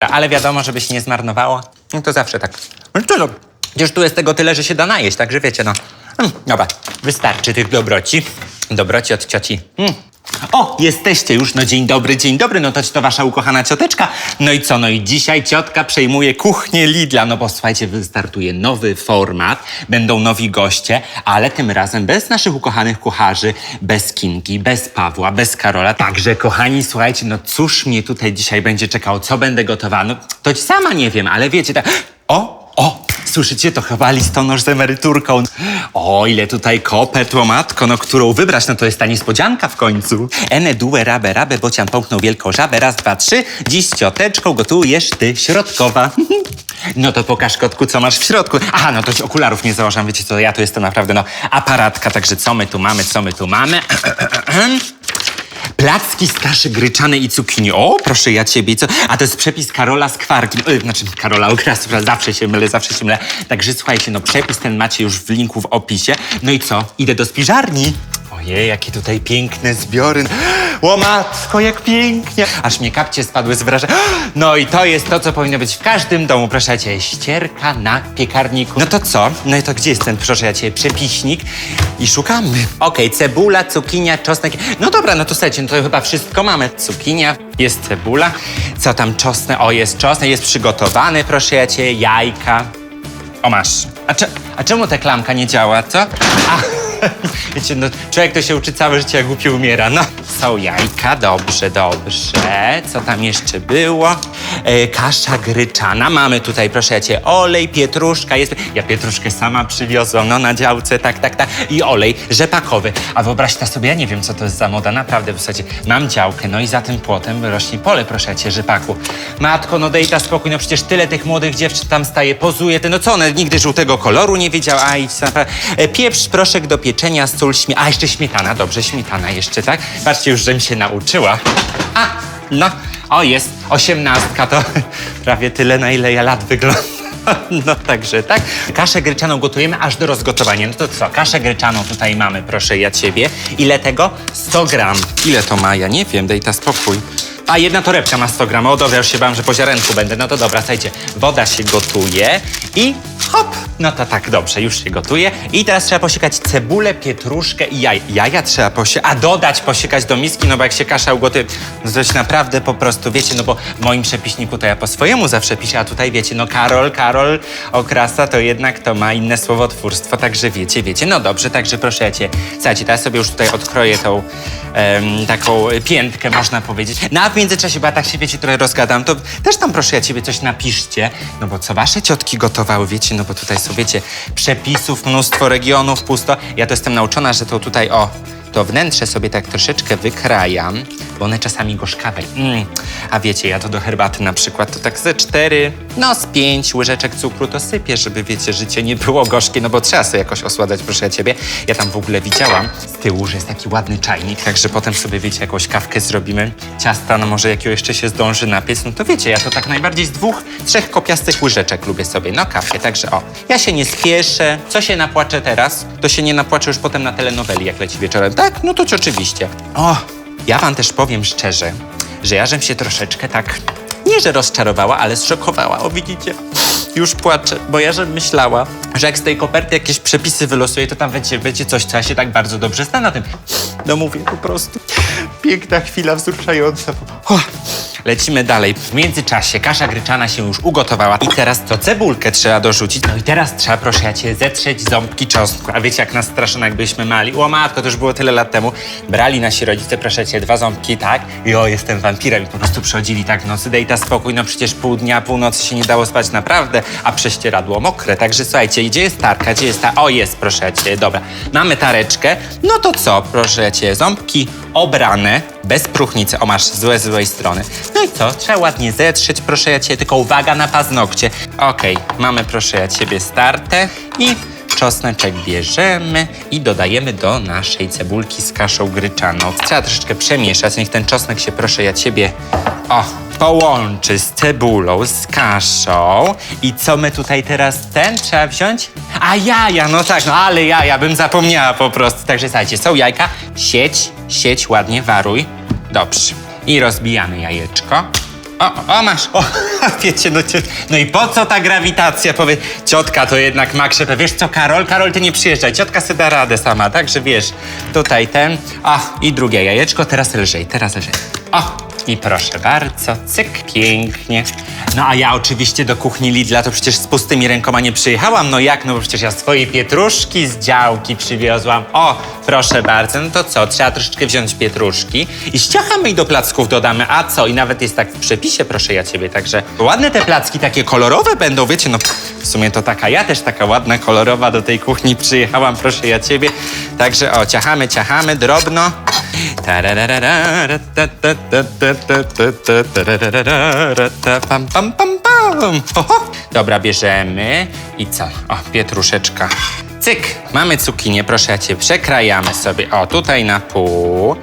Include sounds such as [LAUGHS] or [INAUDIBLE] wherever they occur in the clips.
Ale wiadomo, żeby się nie zmarnowało, no to zawsze tak. No no, przecież tu jest tego tyle, że się da najeść, także wiecie, no. Mm, dobra, wystarczy tych dobroci. Dobroci od cioci. Mm. O, jesteście już, no dzień dobry, dzień dobry, no to to wasza ukochana cioteczka. No i co, no i dzisiaj ciotka przejmuje kuchnię Lidla, no bo słuchajcie, wystartuje nowy format, będą nowi goście, ale tym razem bez naszych ukochanych kucharzy, bez Kingi, bez Pawła, bez Karola. Także kochani, słuchajcie, no cóż mnie tutaj dzisiaj będzie czekało, co będę gotowała, no to sama nie wiem, ale wiecie, tak, o, Słyszycie, to chyba listonosz z emeryturką. O, ile tutaj kopet, o matko, no którą wybrać, no to jest ta niespodzianka w końcu. Ene, due, rabe, rabe, bocian połknął wielką żabę, raz, dwa, trzy. Dziś z cioteczką gotujesz ty, środkowa. [LAUGHS] No to pokaż kotku, co masz w środku. Aha, no to ci okularów nie założam, wiecie co, ja to jestem naprawdę, no, aparatka, także co my tu mamy, co my tu mamy? [CLEARS THROAT] Placki z kaszy gryczanej i cukinii. O, proszę ja ciebie, co? A to jest przepis Karola z kwarkiem. Y, znaczy Karola Okrasu, zawsze się mylę, zawsze się mylę. Także słuchajcie, no przepis ten macie już w linku w opisie. No i co? Idę do spiżarni. Ojej, jakie tutaj piękne zbiory. O matko, jak pięknie. Aż mnie kapcie spadły z wrażenia. No i to jest to, co powinno być w każdym domu, proszę cię. Ścierka na piekarniku. No to co? No i to gdzie jest ten, proszę cię, przepiśnik? I szukamy. Okej, cebula, cukinia, czosnek. No dobra, no to słuchajcie, no to chyba wszystko mamy. Cukinia, jest cebula. Co tam czosnek? O, jest czosnek, jest przygotowany, proszę cię, jajka. O, masz. A, cze- a czemu ta klamka nie działa, co? [LAUGHS] wiecie, no, człowiek to się uczy całe życie, jak głupi umiera. No, są jajka, dobrze, dobrze. Co tam jeszcze było? E, kasza gryczana. Mamy tutaj, proszę ja cię, olej, pietruszka. Jest... Ja pietruszkę sama przywiozłam, no, na działce, tak, tak, tak. I olej rzepakowy. A wyobraźcie sobie, ja nie wiem, co to jest za moda, naprawdę, w zasadzie. Mam działkę, no i za tym płotem rośnie pole, proszę ja cię, rzepaku. Matko, no dej ta spokój, no przecież tyle tych młodych dziewczyn tam staje, pozuje, te, no co, one nigdy żółtego koloru nie wiedziała, a idź naprawdę. E, Pieprz, proszek do pieczenia, sól, śmie... A, jeszcze śmietana, dobrze, śmietana jeszcze, tak? Patrzcie, już, żem się nauczyła. A, no, o jest, osiemnastka, to [LAUGHS] prawie tyle, na ile ja lat wyglądam. [LAUGHS] No także, tak? Kaszę gryczaną gotujemy aż do rozgotowania. No to co, kaszę gryczaną tutaj mamy, proszę ja ciebie. Ile tego? 100 gram. Ile to ma? Ja nie wiem, daj ta spokój. A jedna torebka ma 100 gram. O, dobra, już się bałam, że po ziarenku będę. No to dobra, słuchajcie, woda się gotuje i hop, no to tak, dobrze, już się gotuje. I teraz trzeba posiekać cebulę, pietruszkę i jaj. Jaja trzeba posiekać, a dodać posiekać do miski, no bo jak się kasza ugotuje, no to jest naprawdę po prostu, wiecie, no bo w moim przepiśniku to ja po swojemu zawsze piszę, a tutaj wiecie, no Karol, Karol Okrasa to jednak to ma inne słowotwórstwo, także wiecie, wiecie. No dobrze, także proszę ja cię, słuchajcie, teraz sobie już tutaj odkroję tą em, taką piętkę, można powiedzieć. No a w międzyczasie, bo ja tak się, wiecie, trochę rozgadam, to też tam proszę ja ciebie coś napiszcie, no bo co wasze ciotki gotowały, wiecie, no bo tutaj są, wiecie, przepisów, mnóstwo regionów, pusto. Ja to jestem nauczona, że to tutaj, o, to wnętrze sobie tak troszeczkę wykrajam, bo one czasami gorzkawe. Mm. A wiecie, ja to do herbaty na przykład to tak ze cztery, no z pięć łyżeczek cukru to sypię, żeby wiecie, życie nie było gorzkie, no bo trzeba sobie jakoś osładać, proszę ciebie. Ja tam w ogóle widziałam z tyłu, że jest taki ładny czajnik, także potem sobie, wiecie, jakąś kawkę zrobimy. Ciasta, no może jakiego jeszcze się zdąży napiec, no to wiecie, ja to tak najbardziej z dwóch, trzech kopiastych łyżeczek lubię sobie, no kawkę, także o. Ja się nie spieszę, co się napłaczę teraz, to się nie napłaczę już potem na telenoweli, jak leci wieczorem. Tak, no to ci oczywiście. O, ja wam też powiem szczerze, że ja żem się troszeczkę tak, nie że rozczarowała, ale zszokowała. O, widzicie? Już płaczę, bo ja żem myślała, że jak z tej koperty jakieś przepisy wylosuję, to tam będzie, będzie coś, co ja się tak bardzo dobrze zna na tym. No mówię po prostu. Piękna chwila wzruszająca. O, lecimy dalej. W międzyczasie kasza gryczana się już ugotowała i teraz to cebulkę trzeba dorzucić. No i teraz trzeba, proszę ja cię, zetrzeć ząbki czosnku. A wiecie, jak nas straszono, jak byliśmy mali? O matko, to już było tyle lat temu. Brali nasi rodzice, proszę cię, dwa ząbki, tak? I o, jestem wampirem. I po prostu przychodzili tak w nocy, dej ta spokój, no przecież pół dnia, północy się nie dało spać naprawdę, a prześcieradło mokre. Także słuchajcie, gdzie jest tarka, gdzie jest ta... O, jest, proszę cię, dobra. Mamy tareczkę. No to co, proszę cię, ząbki obrane, bez próchnicy. O, masz złe, złej strony. No i co? Trzeba ładnie zetrzeć, proszę ja cię, tylko uwaga na paznokcie. Okej, mamy, proszę ja ciebie, startę i czosneczek bierzemy i dodajemy do naszej cebulki z kaszą gryczaną. Trzeba troszeczkę przemieszać, niech ten czosnek się, proszę ja ciebie, o, połączy z cebulą, z kaszą. I co my tutaj teraz ten trzeba wziąć? A jaja, no tak, no ale jaja, bym zapomniała po prostu. Także słuchajcie, są jajka, sieć, sieć ładnie waruj. Dobrze. I rozbijamy jajeczko. O, o masz, o, [LAUGHS] wiecie, no, no i po co ta grawitacja? Powie, ciotka to jednak ma krzepę. Wiesz co, Karol? Karol, ty nie przyjeżdżaj, ciotka sobie da radę sama, także wiesz, tutaj ten, a i drugie jajeczko, teraz lżej, teraz lżej. O, i proszę bardzo, cyk, pięknie. No a ja oczywiście do kuchni Lidla to przecież z pustymi rękoma nie przyjechałam. No jak? No bo przecież ja swoje pietruszki z działki przywiozłam. O, proszę bardzo. No to co? Trzeba troszeczkę wziąć pietruszki i ściachamy i do placków dodamy. A co? I nawet jest tak w przepisie, proszę ja ciebie. Także ładne te placki, takie kolorowe będą, wiecie, no w sumie to taka, ja też taka ładna, kolorowa do tej kuchni przyjechałam, proszę ja ciebie. Także o, ciachamy, ciachamy, drobno. Dobra, bierzemy i co? O, pietruszeczka. Cyk! Mamy cukinię, proszę cię, przekrajamy sobie. O, tutaj na pół,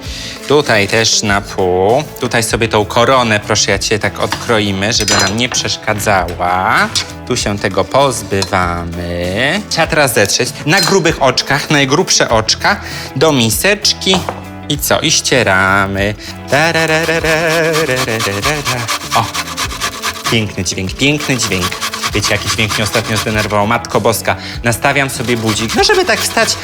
tutaj też na pół. Tutaj sobie tą koronę, proszę cię, tak odkroimy, żeby nam nie przeszkadzała. Tu się tego pozbywamy. Trzeba teraz zetrzeć na grubych oczkach, najgrubsze oczka, do miseczki. I co? I ścieramy. O! Piękny dźwięk, piękny dźwięk. Wiecie, jaki dźwięk mnie ostatnio zdenerwował? Matko Boska, nastawiam sobie budzik. No, żeby tak wstać,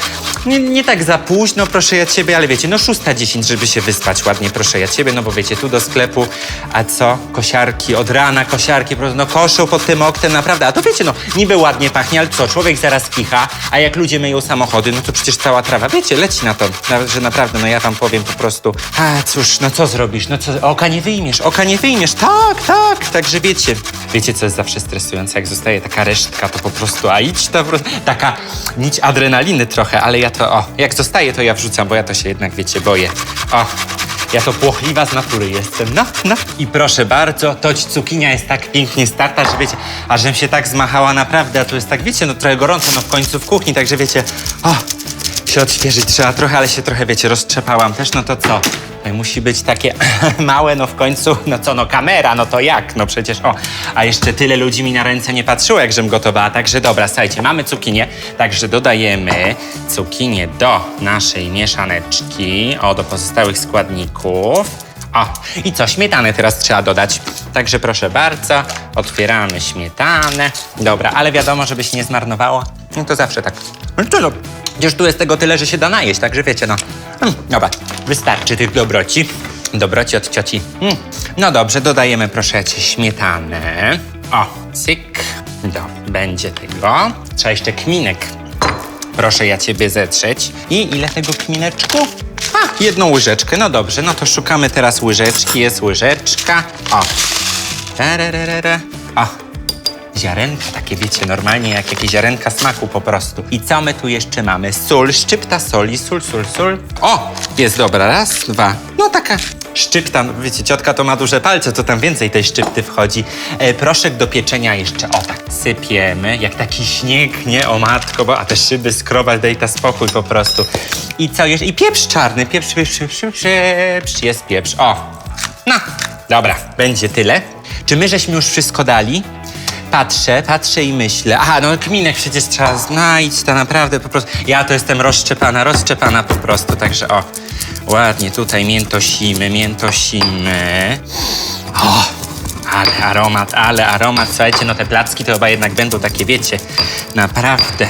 nie, nie tak za późno, proszę ja ciebie, ale wiecie, no 6.10, żeby się wyspać ładnie, proszę ja ciebie, no bo wiecie, tu do sklepu, a co? Kosiarki, od rana kosiarki, po prostu, no koszą pod tym oknem, naprawdę, a to wiecie, no niby ładnie pachnie, ale co, człowiek zaraz kicha, a jak ludzie myją samochody, no to przecież cała trawa, wiecie, leci na to, Nawet, że naprawdę, no ja wam powiem po prostu, a cóż, no co zrobisz, no co, oka nie wyjmiesz, oka nie wyjmiesz, tak, tak, także wiecie, wiecie, co jest zawsze stresujące, jak zostaje taka resztka, to po prostu, a idź to taka nić adrenaliny trochę, ale ja to, o, jak zostaje, to ja wrzucam, bo ja to się jednak, wiecie, boję, o. Ja to płochliwa z natury jestem. No, no. I proszę bardzo, toć cukinia jest tak pięknie starta, że wiecie, a żem się tak zmachała naprawdę, a tu jest tak, wiecie, no trochę gorąco, no w końcu w kuchni, także wiecie, o, się odświeżyć trzeba trochę, ale się trochę, wiecie, roztrzepałam też, no to co? No i musi być takie [LAUGHS] małe, no w końcu, no co, no kamera, no to jak? No przecież, o, a jeszcze tyle ludzi mi na ręce nie patrzyło, jak żem gotowała, także dobra, słuchajcie, mamy cukinię, także dodajemy cukinię do naszej mieszaneczki, o, do pozostałych składników. O, i co? Śmietanę teraz trzeba dodać. Także proszę bardzo, otwieramy śmietanę. Dobra, ale wiadomo, żeby się nie zmarnowało. No to zawsze tak. No to przecież tu jest tego tyle, że się da najeść, także wiecie, no. Mm, dobra, wystarczy tych dobroci. Dobroci od cioci. Mm. No dobrze, dodajemy proszę cię śmietanę. O, cyk. Do, będzie tego. Trzeba jeszcze kminek Proszę ja ciebie zetrzeć. I ile tego kmineczku? A, jedną łyżeczkę. No dobrze, no to szukamy teraz łyżeczki. Jest łyżeczka. O. Tararara. O. Ziarenka, takie wiecie, normalnie jak jakieś ziarenka smaku po prostu. I co my tu jeszcze mamy? Sól, szczypta soli, sól, sól, sól. O, jest dobra, raz, dwa. No taka szczypta, no wiecie, ciotka to ma duże palce, to tam więcej tej szczypty wchodzi. E, proszek do pieczenia jeszcze, o tak, sypiemy, jak taki śnieg, nie? O matko, bo a te szyby skrobać, daj ta spokój po prostu. I co jeszcze? I pieprz czarny, pieprz, pieprz, pieprz, pieprz, jest pieprz, o. No, dobra, będzie tyle. Czy my żeśmy już wszystko dali? Patrzę, patrzę i myślę. Aha, no kminek przecież trzeba znać, to naprawdę po prostu. Ja to jestem rozszczepana, rozszczepana po prostu, także o. Ładnie tutaj miętosimy, miętosimy. O, ale aromat, ale aromat. Słuchajcie, no te placki to chyba jednak będą takie, wiecie, naprawdę.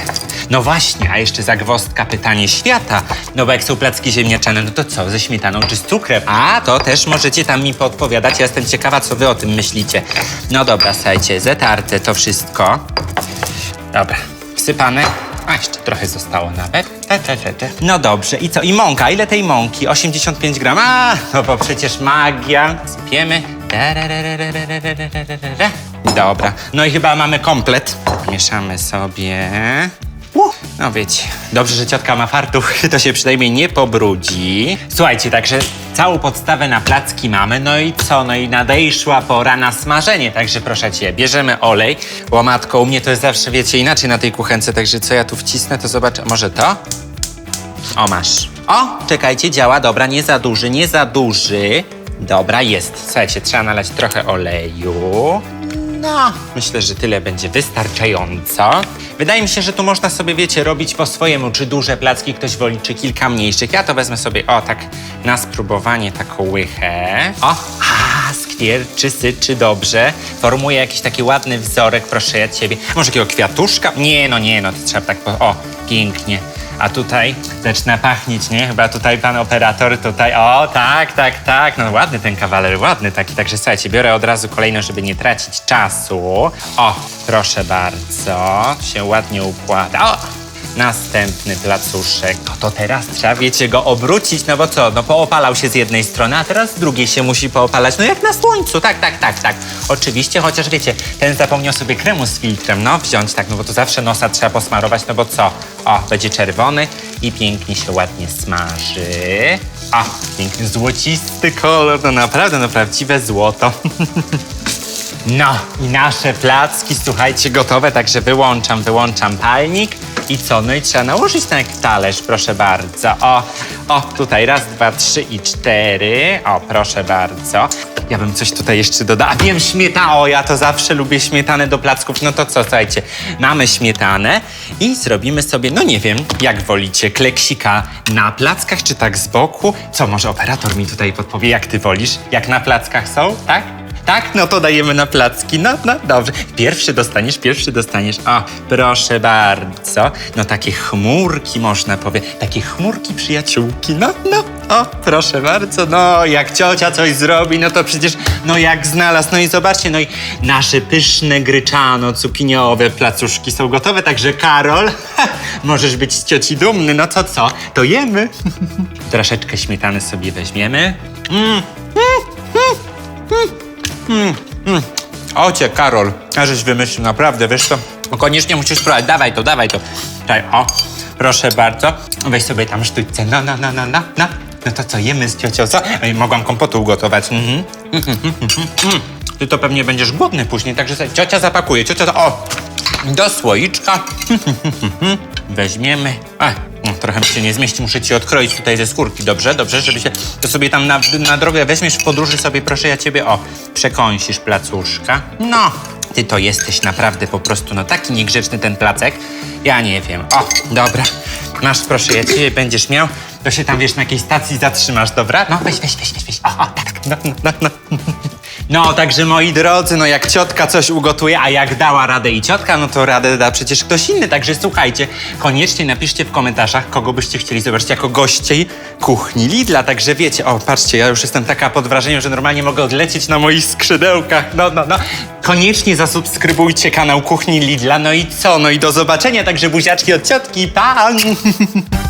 No właśnie, a jeszcze zagwozdka pytanie świata. No bo jak są placki ziemniaczane, no to co, ze śmietaną czy z cukrem? A, to też możecie tam mi podpowiadać, ja jestem ciekawa, co wy o tym myślicie. No dobra, słuchajcie, zetarte to wszystko. Dobra, wsypane. A, jeszcze trochę zostało nawet. Te, te, te, te. No dobrze, i co? I mąka, ile tej mąki? 85 gram. A, no bo przecież magia. Sypiemy. Dobra, no i chyba mamy komplet. Mieszamy sobie. No wiecie, dobrze, że ciotka ma fartuch, [LAUGHS] to się przynajmniej nie pobrudzi. Słuchajcie, także całą podstawę na placki mamy, no i co? No i nadejszła pora na smażenie, także proszę cię, bierzemy olej, łomatką, u mnie to jest zawsze, wiecie, inaczej na tej kuchence, także co ja tu wcisnę, to zobaczę, może to? O, masz. O, czekajcie, działa, dobra, nie za duży, nie za duży. Dobra, jest. Słuchajcie, trzeba nalać trochę oleju. No, myślę, że tyle będzie wystarczająco. Wydaje mi się, że tu można sobie, wiecie, robić po swojemu, czy duże placki ktoś woli, czy kilka mniejszych. Ja to wezmę sobie, o, tak na spróbowanie taką łychę. O, a, z świerczy, syczy dobrze. Formuje jakiś taki ładny wzorek, proszę ja ciebie. Może jakiego kwiatuszka? Nie, no nie, no to trzeba tak, po... o, pięknie. A tutaj zaczyna pachnieć, nie? Chyba tutaj pan operator tutaj, o tak, tak, tak. No ładny ten kawaler, ładny taki. Także słuchajcie, biorę od razu kolejną, żeby nie tracić czasu. O, proszę bardzo, się ładnie układa. O, Następny placuszek. No to teraz trzeba, wiecie, go obrócić, no bo co? No poopalał się z jednej strony, a teraz z drugiej się musi poopalać. No jak na słońcu, tak, tak, tak, tak. Oczywiście, chociaż wiecie, ten zapomniał sobie kremu z filtrem, no wziąć tak, no bo to zawsze nosa trzeba posmarować, no bo co? O, będzie czerwony i pięknie się ładnie smaży. O, piękny złocisty kolor, no naprawdę, no prawdziwe złoto. [LAUGHS] No i nasze placki, słuchajcie, gotowe, także wyłączam, wyłączam palnik. I co? No i trzeba nałożyć na talerz, proszę bardzo. O, o, tutaj raz, dwa, trzy i cztery. O, proszę bardzo. Ja bym coś tutaj jeszcze dodał. A wiem, śmietana. O, ja to zawsze lubię śmietanę do placków. No to co, słuchajcie, mamy śmietanę i zrobimy sobie, no nie wiem, jak wolicie, kleksika na plackach czy tak z boku. Co, może operator mi tutaj podpowie, jak ty wolisz? Jak na plackach są, tak? Tak? No to dajemy na placki. No, no, dobrze. Pierwszy dostaniesz, pierwszy dostaniesz. O, proszę bardzo. No takie chmurki można powiedzieć. Takie chmurki przyjaciółki. No, no. O, proszę bardzo. No, jak ciocia coś zrobi, no to przecież, no jak znalazł. No i zobaczcie, no i nasze pyszne gryczano, cukiniowe placuszki są gotowe. Także Karol, [LAUGHS] możesz być z cioci dumny. No to co? To jemy. [LAUGHS] Troszeczkę śmietany sobie weźmiemy. Ocie, Karol, a żeś wymyślił, naprawdę, wiesz co? No koniecznie musisz spróbować, dawaj to, dawaj to. Tutaj, o, proszę bardzo. Weź sobie tam sztućce, no, no, no, no, no, no. No to co, jemy z ciocią, co? Ej, mogłam kompotu ugotować. Mhm. Mhm, mhm, mhm. Ty to pewnie będziesz głodny później, także sobie ciocia zapakuje, ciocia, to, o, do słoiczka. [LAUGHS] Weźmiemy. A, trochę mi się nie zmieści, muszę ci odkroić tutaj ze skórki, dobrze? Dobrze, żeby się... To sobie tam na, na drogę weźmiesz w podróży sobie, proszę ja ciebie, o, przekąsisz placuszka. No, ty to jesteś naprawdę po prostu, no taki niegrzeczny ten placek. Ja nie wiem. O, dobra. Masz, proszę ja ciebie, będziesz miał. To się tam, wiesz, na jakiejś stacji zatrzymasz, dobra? No, weź, weź, weź, weź, weź. O, o, tak, no, no, no, no. No, także moi drodzy, no jak ciotka coś ugotuje, a jak dała radę i ciotka, no to radę da przecież ktoś inny. Także słuchajcie, koniecznie napiszcie w komentarzach, kogo byście chcieli zobaczyć jako gościej kuchni Lidla. Także wiecie, o patrzcie, ja już jestem taka pod wrażeniem, że normalnie mogę odlecieć na moich skrzydełkach. No, no, no. Koniecznie zasubskrybujcie kanał Kuchni Lidla. No i co? No i do zobaczenia, także buziaczki od ciotki. Pa! [LAUGHS]